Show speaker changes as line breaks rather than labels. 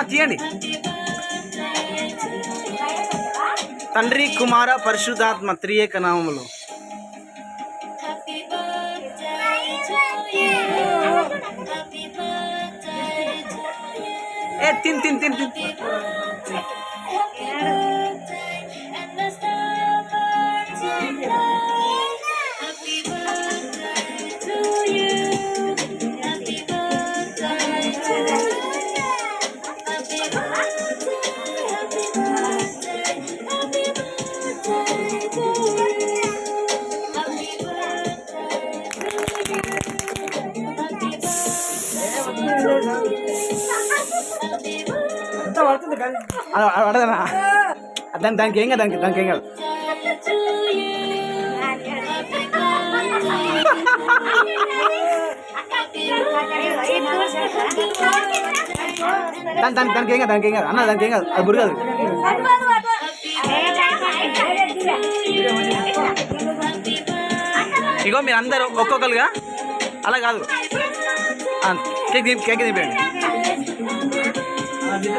తీయండి. తండ్రి కుమార పరిశుద్ధాత్మ త్రియేక నామములు. ఏ తిన్ తిన్ తిన్ తిన్. అలా పడదనా దాని దానికి ఏం కాదు దానికి దానికి ఏం కాదు. దాని దానికి దానికి ఏం కాదు దానికి ఏం కాదు. అన్న దానికి ఏం కాదు. అది గురి కాదు ఇగో మీరు అందరు ఒక్కొక్కరుగా? అలా కాదు. కేక్ కేక్ తినిపోయండి ಆಗಿದ್ರೆ